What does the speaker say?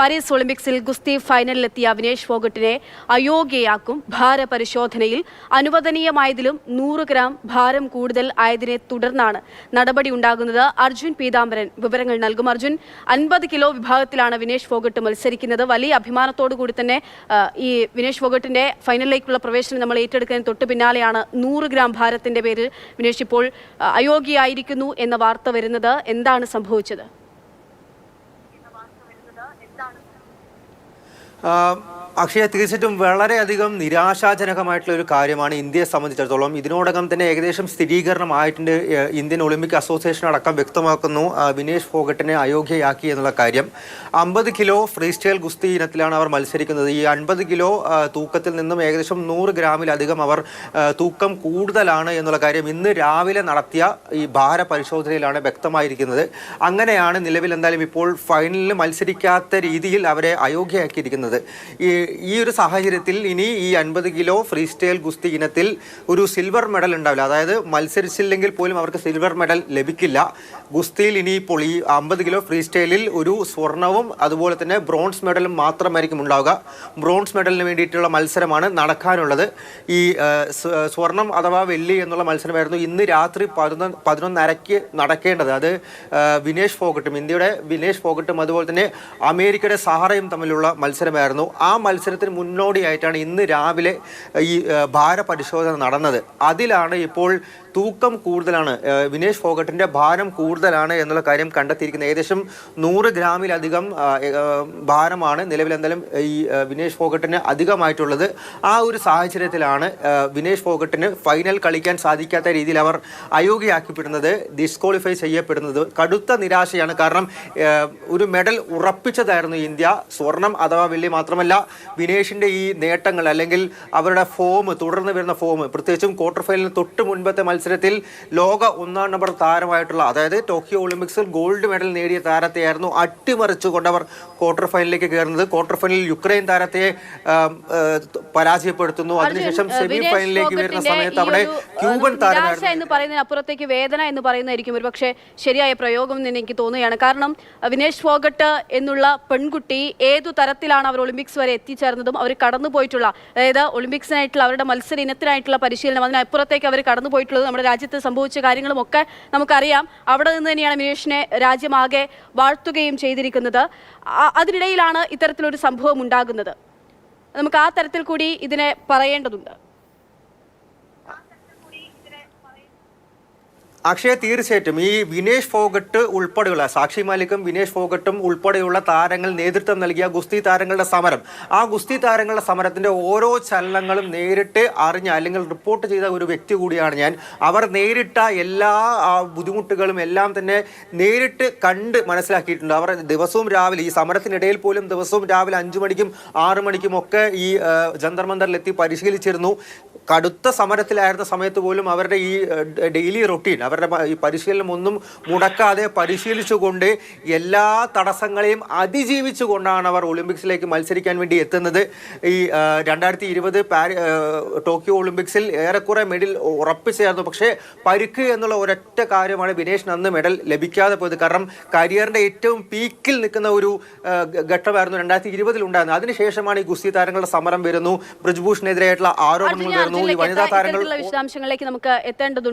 Paris ഒളിമ്പിക്സിൽ ഗുസ്തി ഫൈനലിലെത്തിയ വിനേഷ് ഫോഗട്ടിനെ അയോഗ്യയാക്കും ഭാരപരിശോധനയിൽ. അനുവദനീയമായതിലും നൂറ് ഗ്രാം ഭാരം കൂടുതൽ ആയതിനെ തുടർന്നാണ് നടപടി ഉണ്ടാകുന്നത്. അർജുൻ പീതാംബരൻ വിവരങ്ങൾ നൽകും. അർജുൻ അൻപത് കിലോ വിഭാഗത്തിലാണ് വിനേഷ് ഫോഗട്ട് മത്സരിക്കുന്നത്. വലിയ അഭിമാനത്തോടു കൂടി തന്നെ ഈ വിനേഷ് ഫോഗട്ടിന്റെ ഫൈനലിലേക്കുള്ള പ്രവേശനം നമ്മൾ ഏറ്റെടുക്കുന്നതിന് തൊട്ട് പിന്നാലെയാണ് നൂറ് ഗ്രാം ഭാരത്തിന്റെ പേരിൽ വിനേഷ് ഇപ്പോൾ അയോഗ്യയായിരിക്കുന്നു എന്ന വാർത്ത വരുന്നത്. എന്താണ് സംഭവിച്ചത്? ആ, അക്ഷയ തീർച്ചയായിട്ടും വളരെയധികം നിരാശാജനകമായിട്ടുള്ള ഒരു കാര്യമാണ് ഇന്ത്യയെ സംബന്ധിച്ചിടത്തോളം. ഇതിനോടകം തന്നെ ഏകദേശം സ്ഥിരീകരണമായിട്ടുണ്ട് ഇന്ത്യൻ ഒളിമ്പിക് അസോസിയേഷൻ അടക്കം വ്യക്തമാക്കുന്നു വിനേഷ് ഫോഗട്ടിനെ അയോഗ്യയാക്കി എന്നുള്ള കാര്യം. അമ്പത് കിലോ ഫ്രീ സ്റ്റൈൽ ഗുസ്തി ഇനത്തിലാണ് അവർ മത്സരിക്കുന്നത്. ഈ അൻപത് കിലോ തൂക്കത്തിൽ നിന്നും ഏകദേശം നൂറ് ഗ്രാമിലധികം അവർ തൂക്കം കൂടുതലാണ് എന്നുള്ള കാര്യം ഇന്ന് രാവിലെ നടത്തിയ ഈ ഭാര പരിശോധനയിലാണ് വ്യക്തമായിരിക്കുന്നത്. അങ്ങനെയാണ് നിലവിൽ എന്തായാലും ഇപ്പോൾ ഫൈനലിൽ മത്സരിക്കാത്ത രീതിയിൽ അവരെ അയോഗ്യയാക്കിയിരിക്കുന്നത്. ഈ ഈ ഒരു സാഹചര്യത്തിൽ ഇനി ഈ അൻപത് കിലോ ഫ്രീ സ്റ്റൈൽ ഗുസ്തി ഇനത്തിൽ ഒരു സിൽവർ മെഡൽ ഉണ്ടാവില്ല. അതായത് മത്സരിച്ചില്ലെങ്കിൽ പോലും അവർക്ക് സിൽവർ മെഡൽ ലഭിക്കില്ല. ഗുസ്തിയിൽ ഇനിയിപ്പോൾ ഈ അമ്പത് കിലോ ഫ്രീ സ്റ്റൈലിൽ ഒരു സ്വർണവും അതുപോലെ തന്നെ ബ്രോൺസ് മെഡലും മാത്രമായിരിക്കും ഉണ്ടാവുക. ബ്രോൺസ് മെഡലിന് വേണ്ടിയിട്ടുള്ള മത്സരമാണ് നടക്കാനുള്ളത്. ഈ സ്വർണം അഥവാ വെള്ളി എന്നുള്ള മത്സരമായിരുന്നു ഇന്ന് രാത്രി പതിനൊന്ന് പതിനൊന്നരയ്ക്ക് നടക്കേണ്ടത്. അത് വിനേഷ് ഫോഗട്ടും ഇന്ത്യയുടെ വിനേഷ് ഫോഗട്ടും അതുപോലെ തന്നെ അമേരിക്കയുടെ സഹാറയും തമ്മിലുള്ള മത്സരമായിരുന്നു. ആ മത്സരത്തിന് മുന്നോടിയായിട്ടാണ് ഇന്ന് രാവിലെ ഈ ഭാരപരിശോധന ഭാര പരിശോധന നടന്നത്. അതിലാണ് ഇപ്പോൾ തൂക്കം കൂടുതലാണ്. വിനേഷ് ഫോഗട്ടിന്റെ ഭാരം കൂടുതലാണ് എന്നുള്ള കാര്യം കണ്ടെത്തിയിരിക്കുന്നത് ഏകദേശം നൂറ് ഗ്രാമിലധികം ഭാരമാണ് നിലവിൽ എന്തായാലും ഈ വിനേഷ് ഫോഗട്ടിന് അധികമായിട്ടുള്ളത്. ആ ഒരു സാഹചര്യത്തിലാണ് വിനേഷ് ഫോഗട്ടിന് ഫൈനൽ കളിക്കാൻ സാധിക്കാത്ത രീതിയിൽ അവർ അയോഗ്യയാക്കപ്പെടുന്നത് ഡിസ്ക്വാളിഫൈ ചെയ്യപ്പെടുന്നത്. കടുത്ത നിരാശയാണ്. കാരണം ഒരു മെഡൽ ഉറപ്പിച്ചതായിരുന്നു ഇന്ത്യ. സ്വർണം അഥവാ വെള്ളി മാത്രമല്ല വിനേഷിന്റെ ഈ നേട്ടങ്ങൾ അല്ലെങ്കിൽ അവരുടെ ഫോം തുടർന്ന് വരുന്ന ഫോം പ്രത്യേകിച്ചും ക്വാർട്ടർ ഫൈനലിന് തൊട്ട് മുൻപത്തെ മത്സരത്തിൽ ലോക ഒന്നാം നമ്പർ താരമായിട്ടുള്ള അതായത് ടോക്കിയോ ഒളിമ്പിക്സിൽ ഗോൾഡ് മെഡൽ നേടിയ താരത്തെയായിരുന്നു അട്ടിമറിച്ചുകൊണ്ട് അവർ ക്വാർട്ടർ ഫൈനലിലേക്ക് കയറുന്നത്. ക്വാർട്ടർ ഫൈനലിൽ യുക്രൈൻ താരത്തെ പരാജയപ്പെടുത്തുന്നു. അതിനുശേഷം സെമി ഫൈനലിലേക്ക് വരുന്ന സമയത്ത് അവിടെ ക്യൂബൻ താരത്തേക്ക് താരമായിരുന്നു. എന്ന് പറയുന്നതിന് അപ്പുറത്തേക്ക് വേദന എന്ന് പറയുന്നതായിരിക്കും ഒരു പക്ഷേ ശരിയായ പ്രയോഗം എന്ന് എനിക്ക് തോന്നുകയാണ്. കാരണം വിനേഷ് ഫോഗട്ട് എന്നുള്ള പെൺകുട്ടി ഏതു തരത്തിലാണ് അവർ ഒളിമ്പിക്സ് വരെ എത്തിച്ചേർന്നതും അവർ കടന്നു പോയിട്ടുള്ള അതായത് ഒളിമ്പിക്സിനായിട്ടുള്ള അവരുടെ മത്സര ഇനത്തിനായിട്ടുള്ള പരിശീലനം അതിനപ്പുറത്തേക്ക് അവർ കടന്നു പോയിട്ടുള്ളത് നമ്മുടെ രാജ്യത്ത് സംഭവിച്ച കാര്യങ്ങളും ഒക്കെ നമുക്കറിയാം. അവിടെ നിന്ന് തന്നെയാണ് മിനേഷിനെ രാജ്യമാകെ വാഴ്ത്തുകയും ചെയ്തിരിക്കുന്നത്. അതിനിടയിലാണ് ഇത്തരത്തിലൊരു സംഭവം ഉണ്ടാകുന്നത്. നമുക്ക് ആ തരത്തിൽ കൂടി ഇതിനെ പറയേണ്ടതുണ്ട്. അക്ഷയ തീർച്ചയായിട്ടും ഈ വിനേഷ് ഫോഗട്ട് ഉൾപ്പെടെയുള്ള സാക്ഷി മാലിക്കും വിനേഷ് ഫോഗട്ടും ഉൾപ്പെടെയുള്ള താരങ്ങൾ നേതൃത്വം നൽകിയ ഗുസ്തി താരങ്ങളുടെ സമരം. ആ ഗുസ്തി താരങ്ങളുടെ സമരത്തിന്റെ ഓരോ ചലനങ്ങളും നേരിട്ട് അറിഞ്ഞ അല്ലെങ്കിൽ റിപ്പോർട്ട് ചെയ്ത ഒരു വ്യക്തി കൂടിയാണ് ഞാൻ. അവർ നേരിട്ട എല്ലാ ബുദ്ധിമുട്ടുകളും എല്ലാം തന്നെ നേരിട്ട് കണ്ട് മനസ്സിലാക്കിയിട്ടുണ്ട്. അവർ ദിവസവും രാവിലെ ഈ സമരത്തിനിടയിൽ പോലും ദിവസവും രാവിലെ അഞ്ചു മണിക്കും ആറു മണിക്കും ഒക്കെ ഈ ജന്തർ മന്ദറിലെത്തി പരിശീലിച്ചിരുന്നു. കടുത്ത സമരത്തിലായിരുന്ന സമയത്ത് പോലും അവരുടെ ഈ ഡെയിലി റൊട്ടീൻ അവരുടെ ഈ പരിശീലനം ഒന്നും മുടക്കാതെ പരിശീലിച്ചുകൊണ്ട് എല്ലാ തടസ്സങ്ങളെയും അതിജീവിച്ചുകൊണ്ടാണ് അവർ ഒളിമ്പിക്സിലേക്ക് മത്സരിക്കാൻ വേണ്ടി എത്തുന്നത്. ഈ രണ്ടായിരത്തി ഇരുപത് പാരി ടോക്കിയോ ഒളിമ്പിക്സിൽ ഏറെക്കുറെ മെഡൽ ഉറപ്പിച്ചായിരുന്നു. പക്ഷേ പരുക്ക് എന്നുള്ള ഒരൊറ്റ കാര്യമാണ് വിനേഷിന് അന്ന് മെഡൽ ലഭിക്കാതെ പോയത്. കാരണം കരിയറിന്റെ ഏറ്റവും പീക്കിൽ നിൽക്കുന്ന ഒരു ഘട്ടമായിരുന്നു രണ്ടായിരത്തി ഇരുപതിൽ ഉണ്ടായിരുന്നത് അതിനുശേഷമാണ് ഈ ഗുസ്തി താരങ്ങളുടെ സമരം വരുന്നു. ബ്രിജ്ഭൂഷണെതിരായിട്ടുള്ള ആരോപണങ്ങൾ വരുന്നു. ഈ വനിതാ താരങ്ങൾ വിശദാംശങ്ങളിലേക്ക് നമുക്ക് എത്തേണ്ടതുണ്ട്.